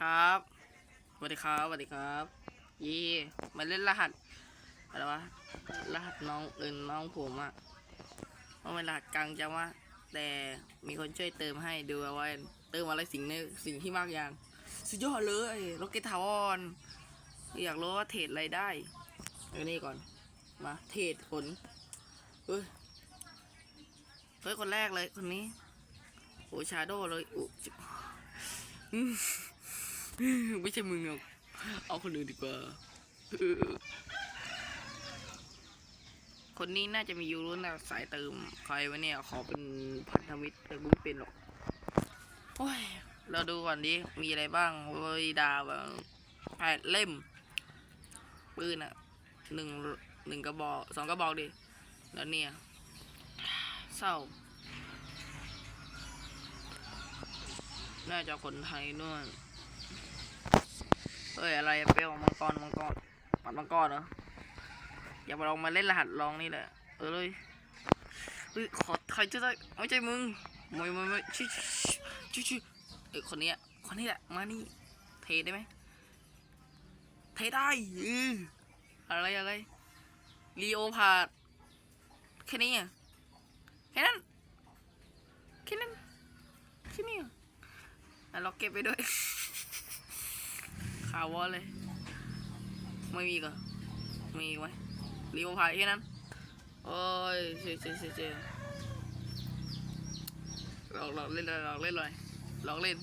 ครับสวัสดีครับสวัสดีครับเย่มาเล่นรหัสอะไรวะ รหัสน้องเอินน้องผมอะว่าเป็นรหัสกลางจังวะแต่มีคนช่วยเติมให้ดูเอาไว้เติมอะไรสิ่งนี้สิ่งที่มากอย่าง สุดยอดเลยโรเกตทาวอนอยากรู้ว่าเทรดอะไรได้เอานี่ก่อน มา เทรดผลเฮ้ยเฮ้ยคนแรกเลยคนนี้โอ้ชาโดเลยอุ๊ ไม่ใช่มึงหรอกเอาคนอื่นดีกว่า คนนี้น่าจะมียูรุนะสายเติม ใครวะเนี่ย ขอเป็นพันธมิตรแต่กูไม่เป็นหรอกโอ้ยเราดูก่อนดิ มีอะไรบ้างเวยดาแบบแปดเล่ม ปืนอะหนึ่งหนึ่งกระบอกสองกระบอกดิ แล้วเนี่ย เศร้า น่าจะคนไทยนู่น เอ้ยอะไรอะเปรี้ยวมังกรมังกรปัดมังกรเหรออย่ามาลองมาเล่นรหัสลองนี่แหละเออเลยเฮ้ยขอใครจะได้ไม่ใช่มึงไม่ไม่ไม่ชิชิชิเอ้ยคนนี้คนนี้แหละมานี่เทได้ไหมเทได้เอออะไรอะไรลีโอพาดแค่นี้อะแค่นั้นแค่นั้นแค่นี้อะอะเราเก็บไปด้วย ขาวอเลย ไม่มีก็มีไหมรีโอพายแค่นั้นโอ้ยเจ๊เจ๊เจ๊เจ๊หลอกหลอกเล่นเลยหลอกเล่นเลยหลอกเล่น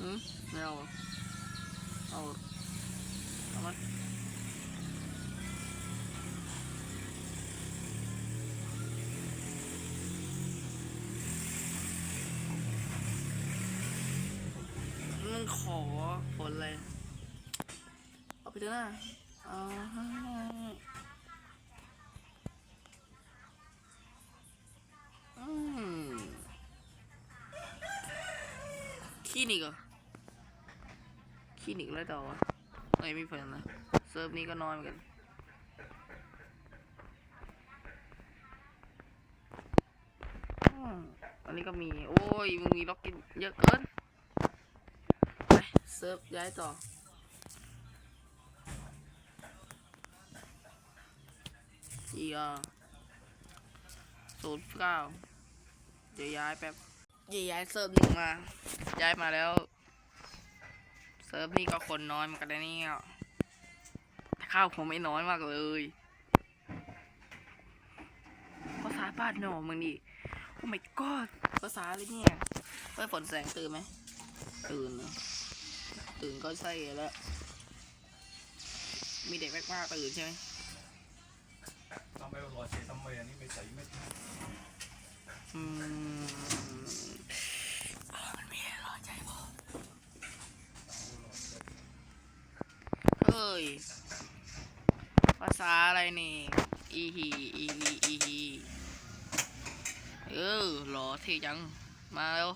อืมไม่อาเหรอเอาเอา เอาไปเถอะอาให้อืมคลินิกเหรอคลินิกอะไรต่อวะเอ้ยไม่เพิ่อนนะเซิร์ฟนี้ก็น้อยเหมือนกันอันนี้ก็มี โอ้ย มึงมีล็อกกินเยอะเกิน ไป เซิร์ฟย้ายต่อ อีกอะศูนย์เก้าเดี๋ยวย้ายแป๊บเดี๋ยวย้ายเซิร์ฟหนึ่งมา ย้ายมาแล้ว เซิร์ฟนี่ก็คนน้อยมือนกันนะเนี่ยข้าวผมไม่น้อยมากเลยภาษาบ้านนอมึงดิโอ้ my god ภาษาอะไรเนี่ยเฮ้ยฝนแสงตื่นไหมตื่นตื่นก็ใช่แล้ว มีเด็กมากๆตื่นใช่ไหม ไม่อรอยเสีทำไมอันนี้ไม่ใส่ไม่ใช่อืมมันมีให้รอใจพอเฮ้ย ภาษาอะไรนี่ อีฮีอีฮีอีฮีเออหล่อเท่จัง มาแล้ว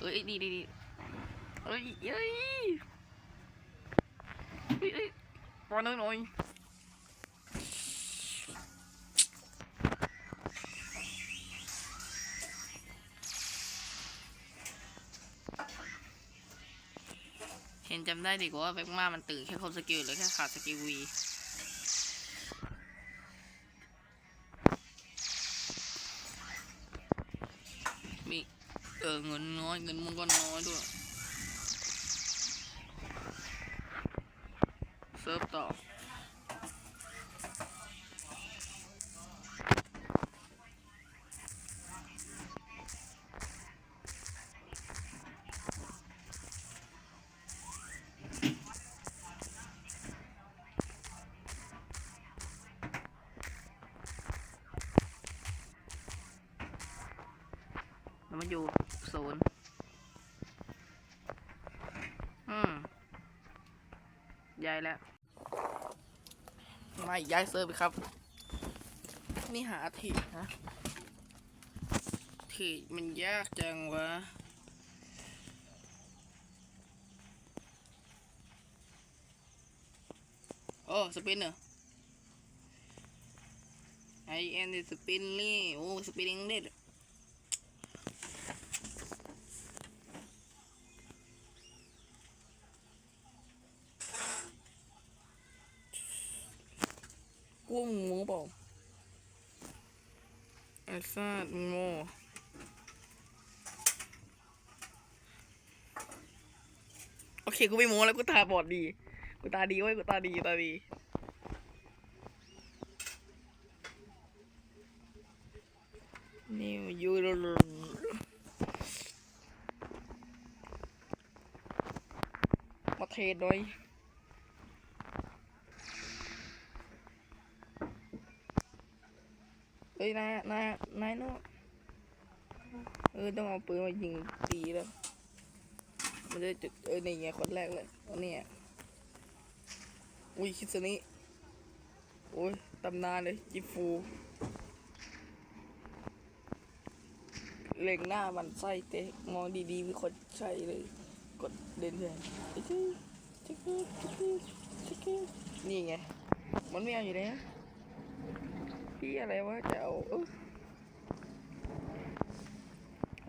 เอ้ยดีดีดีเอ้ยเอ้ยเอ้ยปอนหน่อย น่อยเห็นจำได้ดีกว่าแบ็กมามันตื่นแค่ครบสกิลหรือแค่ขาดสกิลวีมีเออเงินน้อยเงินมึงก็น้อยด้วย แล้วมาอยู่ศูนย์อืมย้ายแล้ว ไม่ย้ายเซิร์ฟครับ นี่หาทีนะทีมันยากจังวะโอ้สปินเหรอไอเอ็นสปินนี่โอ้สปินเด็ด ซาดมึงโง่โอเค กูไม่โม้แล้วกูตาบอดดี กูตาดีเว้ย กูตาดีตาดี นิวยูโรมาเทศหน่อย เฮ้ยนายนายนายโน่เออต้องเอาปืนมายิงตีแล้ว มันจะจุดเออนี่ไงคนแรกเลยเนี้ยอุ้ยคิดซะนี้โอ้ยตำนานเลยจิฟูเล็งหน้ามันไส้เตะมองดีๆมีคนใช่เลย กดเดินเดินนี่ไง มันไม่เอาอยู่แล้ว พี่อะไรวะจะเอา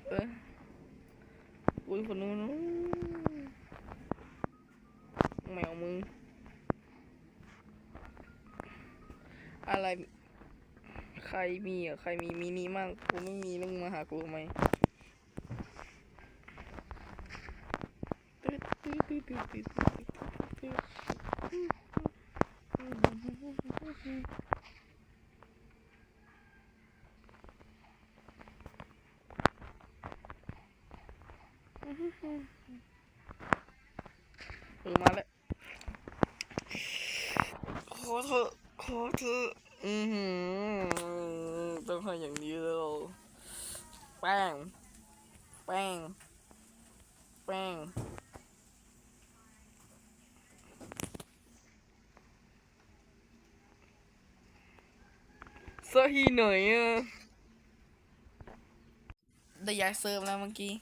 เอออุ้ยคนนู้นแมวมึง อะไร ใครมีอะ ใครมีมินิมั่งกูไม่มีแล้วมึงมาหากูทำไม เออมาแล้วขอเถอขอเถออือหือต้องให้อย่างนี้แล้วแป้ง แป้ง แป้งสฮีหน่อยอะได้ย้ายเซิร์ฟแล้วเมื่อกี้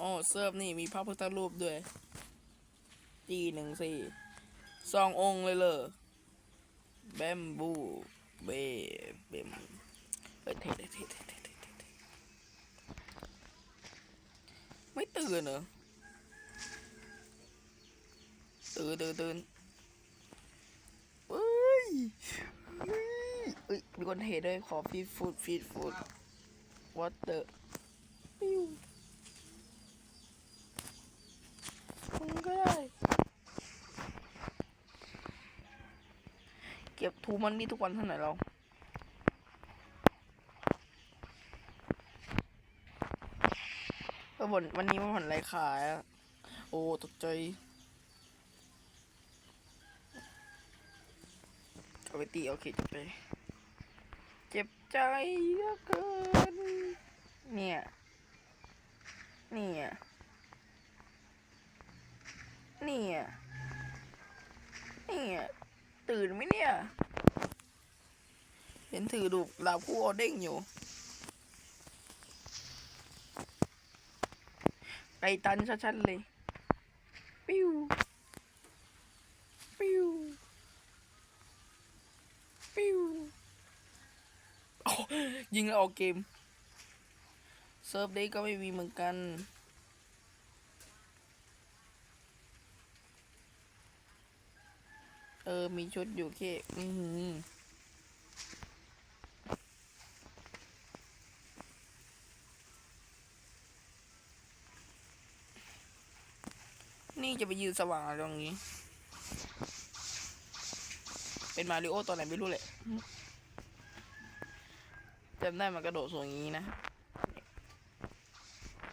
อ๋อเซิร์ฟนี่มีพระพุทธรูปด้วยจีหนึ่งสี่สององค์เลยเลยแบมบูเบเบมเฮ้ยเท่เท่เท่เท่เท่เท่เทไม่ตื่นเหรอตื่นตื่นตื่นเฮ้ยเฮ้ยเอ้ยมีคนเทด้วยขอฟีดฟูดฟีดฟูดวอเตอร์ปิ้วมึงก็ได้ เก็บทู มันนี่ทุกวันเท่าไหร่เราเออวันวันนี้มันผ่อนไรขายอะโอ้ตกใจเอาไปตีโอเคจบไป เจ็บใจเหลือเกิน เนี่ย เนี่ย เนี่ย เนี่ย ตื่นไหมเนี่ย เห็นถือดูกลาผู้เอเด้งอยู่ไก่ตันชัดๆเลย ปิ้ว ปิ้ว ปิ้วยิงแล้วออกเกม เซิร์ฟเดย์ก็ไม่มีเหมือนกันเออ มีชุดอยู่แค่อือ นี่จะไปยืนสว่างอะไรตรงนี้ เป็นมาริโอตัวไหนไม่รู้แหละจำได้มันกระโดดสูงอย่างนี้นะ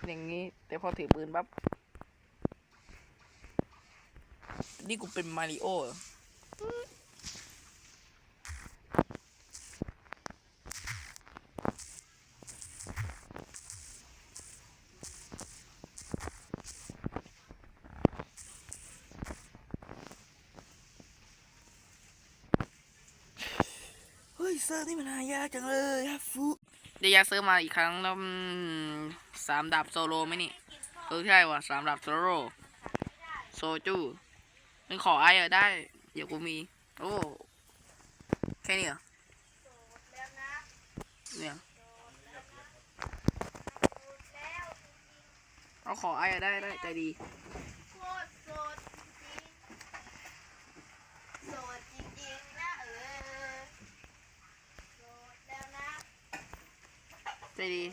อย่างนี้ แต่พอถือปืนปั๊บนี่กูเป็นมาริโอเหรอ เฮ้ ยเซิร์นี่มันหายากจังเลยฮัฟฟุเดี๋ยวยากเซิร์ฟมาอีกครั้งแล้วสามดาบโซโลไหมนี่เออใช่ว่ะสามดาบโซโลโซจูมึงขอไอ้อะได้ เดี๋ยวกูมี โอ้ แค่นี้เหรอเนี่ยเอาขอไอ้อะได้ได้ใจดี โคตรโสดจริงๆโสดจริงๆนะเออโสดแล้วนะ ดี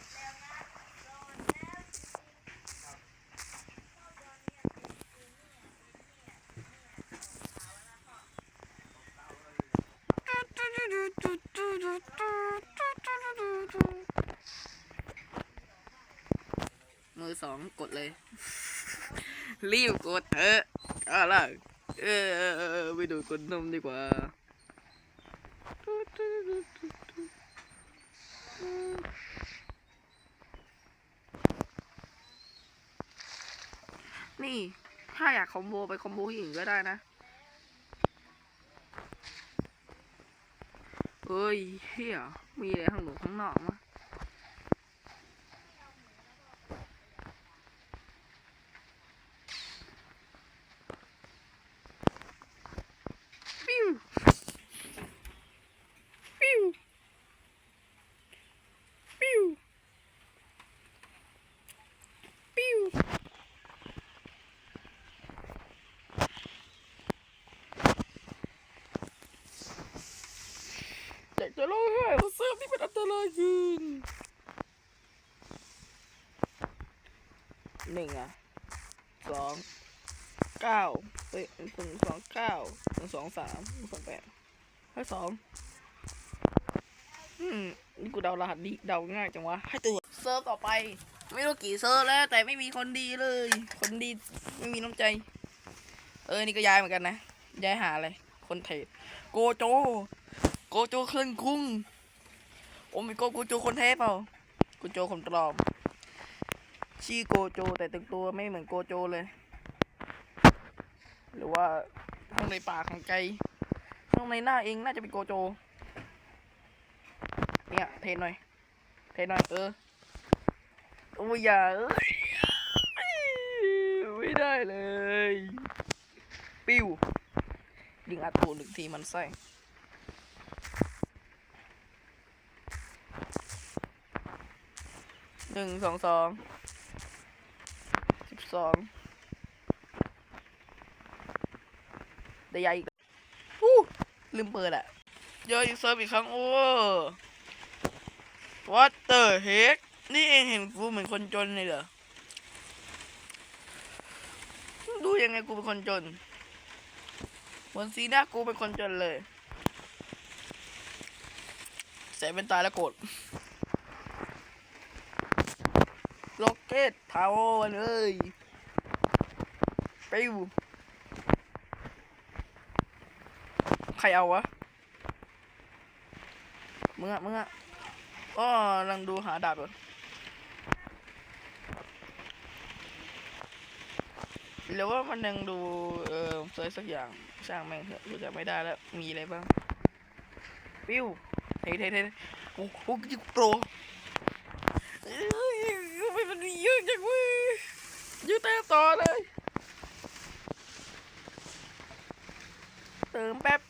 มือสองกดเลย รีบกดเถอะอาล่ะเออเออไปดูกดนมดีกว่า นี่ ถ้าอยากคอมโบไปคอมโบที่อื่นก็ได้นะ เฮ้ยเฮียมีอะไรข้างหนูข้างนอกมะปิ้วปิ้วปิ้วปิ้วอยาก จะร้องไห้เซิร์ฟนี่เป็นอันตรายเกินหนึ่งอะสองเก้าเฮ้ยหนึ่งสองเก้าหนึ่งสองสามหนึ่งสองแปดให้สองอืมนี่กูเดารหัสดีเดาง่ายจังวะ ให้ตัวเซิร์ฟต่อไป ไม่รู้กี่เซิร์ฟแล้ว แต่ไม่มีคนดีเลย คนดีไม่มีน้ำใจ เออ นี่ก็ย้ายเหมือนกันนะ ย้ายหาอะไร คนเทรดโกโจ โกโจเครื่องคุ้งโอมิโกโกโจคนแท้เปล่าโกโจคนปลอมชื่อโกโจแต่ตึงตัวไม่เหมือนโกโจเลย หรือว่าข้างในปากของไกข้างในหน้าเองน่าจะเป็นโกโจ เนี่ยเทนหน่อย เทนหน่อยเออโอ้ยอย่าไม่ได้เลย ปิ้วยิงอัดตูหนึ่งทีมันไส้ หนึ่งสองสองสิบสองได้ยาอีกฮู้ลืมเปิดอะเยอะอีกเซิร์ฟอีกครั้งโอ้ What the heck นี่เองเห็นกูเหมือนคนจนเลยเหรอ ดูยังไงกูเป็นคนจนเหมือนสีหน้ากูเป็นคนจนเลยใส่เป็นตายแล้วโกรธ ล็อกเก็ตทาวน์เลยปิวใครเอาวะมึงอะมึงอะอ๋อกำลังดูหาดาบอยู่หรือว่ามันยังดู เออเซยสักอย่างช่างแม่งเถอะกูจะไม่ได้แล้ว มีอะไรบ้าง ปิ้วเฮ้ยเฮ้ยเฮ้ยกูกูยิงโปร เอ้ยทำไมมันมีเย อะจังเว้ยยืดเติมต่อเลย เติมแป๊บ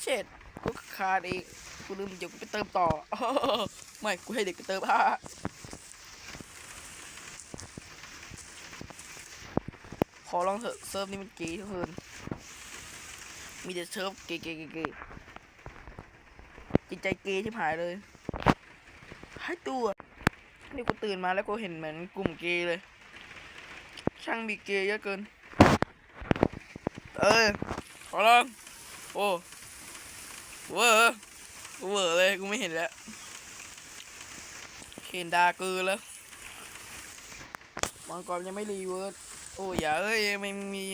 เช็ดกูขาดอีกกูลืมเดี๋ยวกูไปเติมต่อไม่กูให้เด็กไปเติมฮะขอลองเถอะเซิร์ฟนี้มันเก๋ทุกคนมีแต่เซิร์ฟเก๋ๆๆ ตใจเกย์ที่หายเลยให้ตัวนี่กูตื่นมาแล้วกูเห็นเหมือนกลุ่มเกย์เลย ช่างมีเกย์เยอะเกิน เออขอลองโอ้เวอร์กูเวอร์เลยกูไม่เห็นแล้วเห็นดาเกือแล้วมังกรยังไม่รีเวิร์สโอ้ยอย่าเอ้ยไม่มี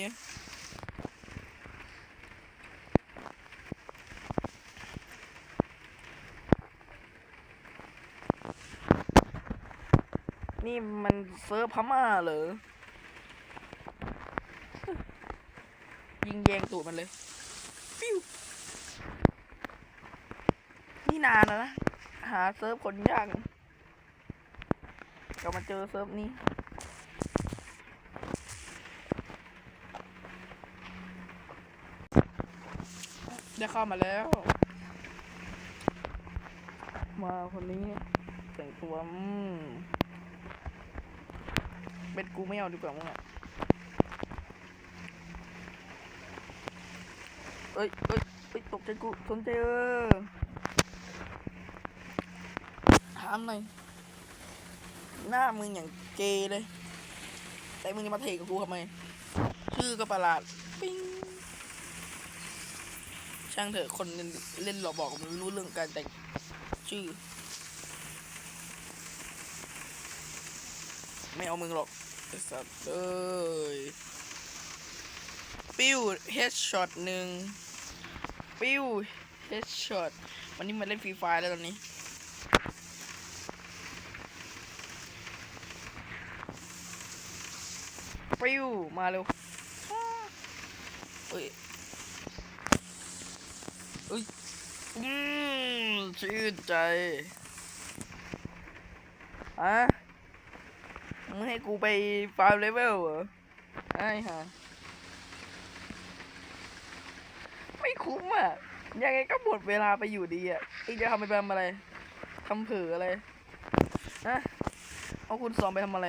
นี่มันเซิร์ฟพม่าเหรอ ยิงแยงตูดมันเลย ปิ้ว นี่นานแล้วนะ หาเซิร์ฟคนยากก็มาเจอเซิร์ฟนี้ได้เข้ามาแล้ว มาคนนี้แต่งตัวอืม เบ็ดกูไม่เอาดีกว่ามึงอะเอ้ยเอ้ยเอ้ยตกใจกูสนใจเออถามหน่อยหน้ามึงอย่างเกเลย แต่มึงจะมาเทกับกูทำไม ชื่อก็ประหลาด ปิ้ง ช่างเถอะคนเล่นเล่นหลอกบอกมันรู้เรื่องการแต่งชื่อ ไม่เอามึงหรอกไอ้สัตว์เอ้ยปิ้วเฮดช็อตหนึ่งปิ้วเฮดช็อตวันนี้มาเล่นฟรีไฟแล้วตอนนี้ปิ้วมาเร็วเอ้ยเอ้ยอืมชื่นใจอะ มึงให้กูไปฟาร์มเลเวลเหรอไอ้ห่าไม่คุ้มอะ ยังไงก็หมดเวลาไปอยู่ดีอะอีกจะทำไปทำอะไรทำเผืออะไรฮะเอาคุณสองไปทำอะไร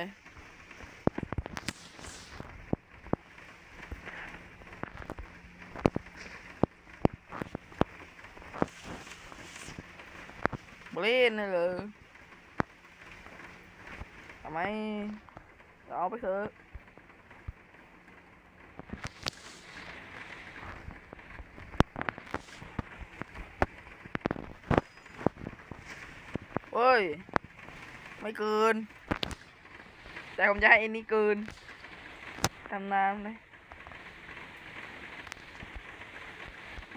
บเล่นเลย เหรอทำไมเอาไปเถอะเฮ้ย ไม่เกิน แต่ผมจะให้อันนี้เกินทำน้ำเลย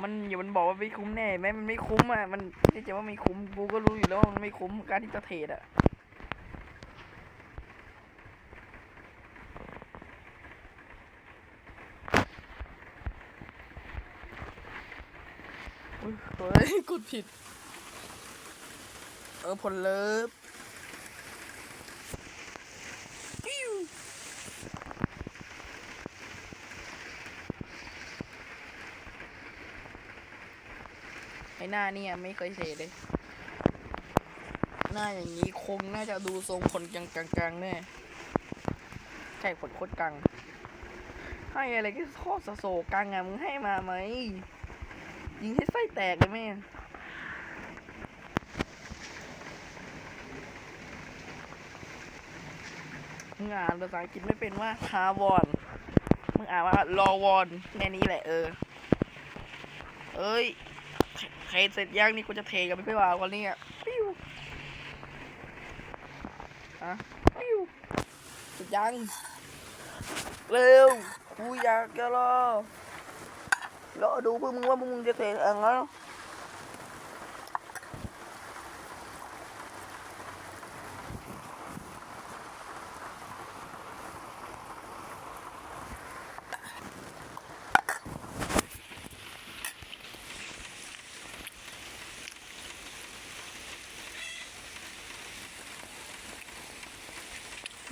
มันอย่ามันบอกว่าไม่คุ้มแน่ไหมมันไม่คุ้มอะ มันที่ใจะว่าไม่คุ้ม กูก็รู้อยู่แล้วว่ามันไม่คุ้มการที่จะเทรดอะ เฮ้ยกดผิด เออผลเลิฟไอหน้าเนี่ยไม่เคยเทเลย หน้าอย่างนี้คงน่าจะดูทรงคนกลางๆแน่ใช่ผลโคตรกลางให้อะไรก็ข้อสะโศกกลางอะมึงให้มาไหม ยิงให้ไส้แตกเลยแม่มึงอ่านภาษาอังกฤษไม่เป็นว่าฮาวอนมึงอ่านว่ารอวอนแค่นี้แหละเออ เอ้ยใครเสร็จยังนี่กูจะเทกันไปเพื่อว่าวันนี้อะปิ้วฮะปิ้วเสร็จยังเร็วกูอยากจะรอ รอดูพวกมึงว่าพวกมึงจะเทเองแล้ว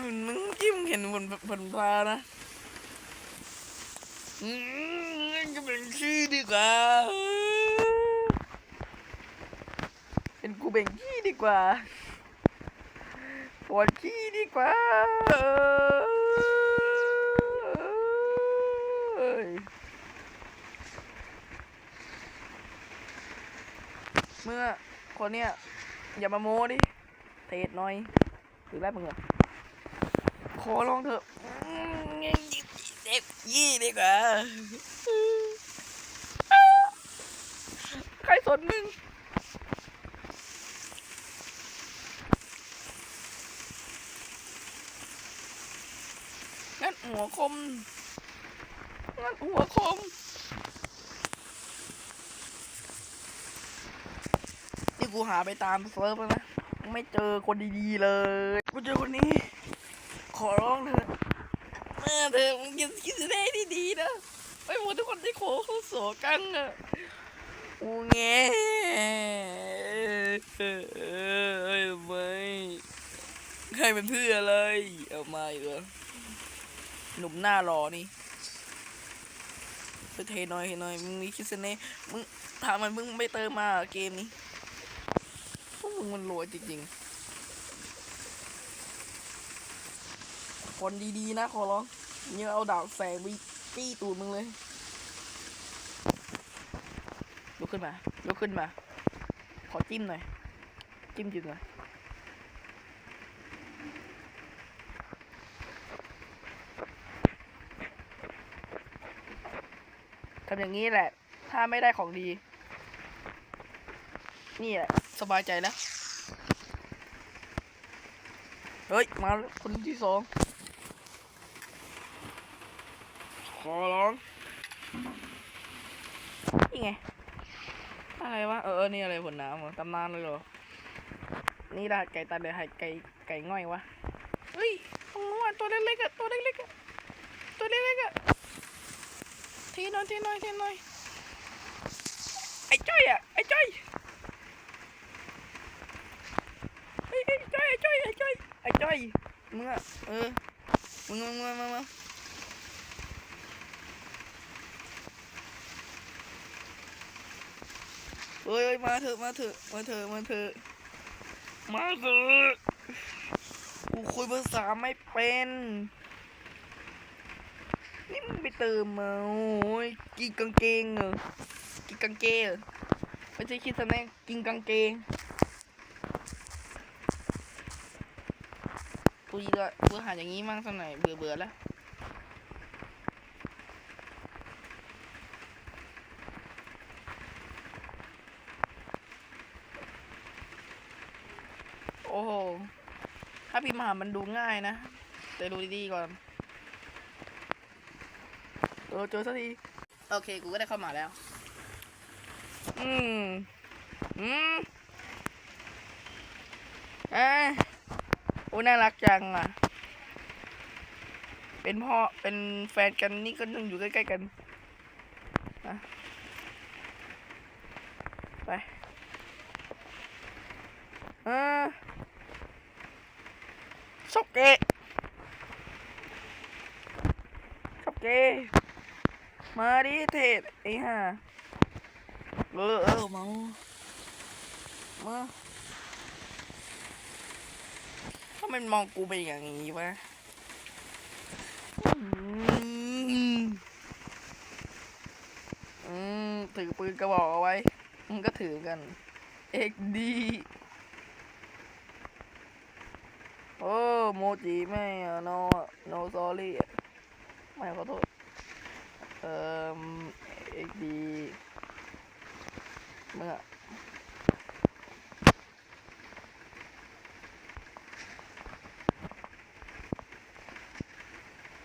มึงเมื่อกี้มเห็นบนบนฟ้านะ อืม ก็เป็นชื่อดีกว่า เป็นกูเบ่งขี้ดีกว่าปวดขี้ดีกว่าเอ้ยเมื่อคนเนี้ยอย่ามาโม้ดิ เทศหน่อยหรือไรมึงเหรอขอลองเถอะอืมเด็กยี่ดีกว่า ใครสนมึงงั้นหัวคมงั้นหัวคมนี่กูหาไปตามเซิร์ฟแล้วนะ ไม่เจอคนดีๆเลย กูเจอคนนี้ ขอร้องเถอะแม่เธอมึงคิดคิดได้ดีๆนะ ไม่หมดทุกคนที่โขเขาโสกันอะ อูแงเอ้ยไม่ใครเป็นเพื่ออะไรเอามาอีกเหรอหนุ่มหน้ารอนี่ไปเทน่อยเทน่อยมึงมีคิดเสน่ห์มึงถามมันมึงไม่เติมมาเกมนี้พวกมึงมันรวยจริงๆคนดีๆนะขอร้องเนี่ยเอาดาบแสงไปจี้ตูดมึงเลย ดู กขึ้นมายกขึ้นมา ขอจิ้มหน่อย จิ้มจิ้มหน่อย ทำอย่างนี้แหละ ถ้าไม่ได้ของดี นี่แหละ สบายใจแล้ว เฮ้ย มาคนที่สอง ขอร้องนี่ไง อะไรวะ เออเนี่อะไรผลน้ำเหรอตำนานเลยเหรอ นี่ดาไก่ตาเดือดไก่ไก่ง่อยวะเฮ้ยตรงนู้นตัวเล็กๆอะตัวเล็กๆอะตัวเล็กๆอะทีน่อยทีน่อยทีน่อยไอ้จ้อยอะไอ้จ้อยไอ้ไอ้จ้อยไอ้จ้อยไอ้จ้อยไอ้จ้อยมึงอะเออมึงมึงมึงมึงมึง เฮ้ยมาเถอะมาเถอะมาเถอะมาเถอะมาเถอะกูคุยภาษาไม่เป็น นี่มึงไปเติมมาโอ้ยกินกางเกงเหรอกินกางเกงไม่ใช่คิดแสดงกินกางเกงกูยีก็กูหาอย่างนี้มั่งสักหน่อยเบื่อเบื่อแล้วโอ้โหถ้า พิมพ์หามันดูง่ายนะ แต่ดูดีๆก่อนเออเจอสักที โอเค กูก็ได้เข้ามาแล้ว อืม อืมเอ้ยโอ้น่ารักจังอะ เป็นพ่อ เป็นแฟนกันนี่ก็ต้องอยู่ใกล้ๆกันอะไปเออ ชอบเกะชอบเกะมาดิเทศไอ้ห่าเออเออมามาทำไมมองกูไปอย่างนี้วะอืมถือปืนกระบอกเอาไว้มึงก็ถือกันเอกดีโอ้ โมจิไม่อะ no no sorry อะไม่ขอโทษ เอ่อเอ็กดีเมื่อ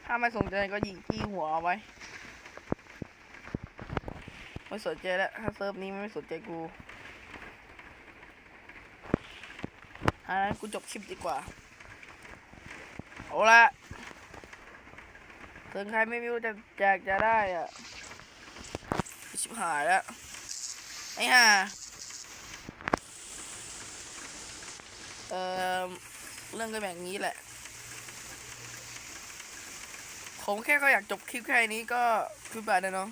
ถ้าไม่สนใจก็ยิงจี้หัวเอาไว้ ไม่สนใจแล้ว ถ้าเซิร์ฟนี้ไม่สนใจกูอันนั้นกูจบคลิปดีกว่า เอาละถึงใครไม่รู้จะแจกจะได้อะชิบหายแล้ว ไอ้ห่าเอ่อเรื่องก็แบบนี้แหละ ผมแค่ก็อยากจบคลิปแค่นี้ก็คือบายนะน้อง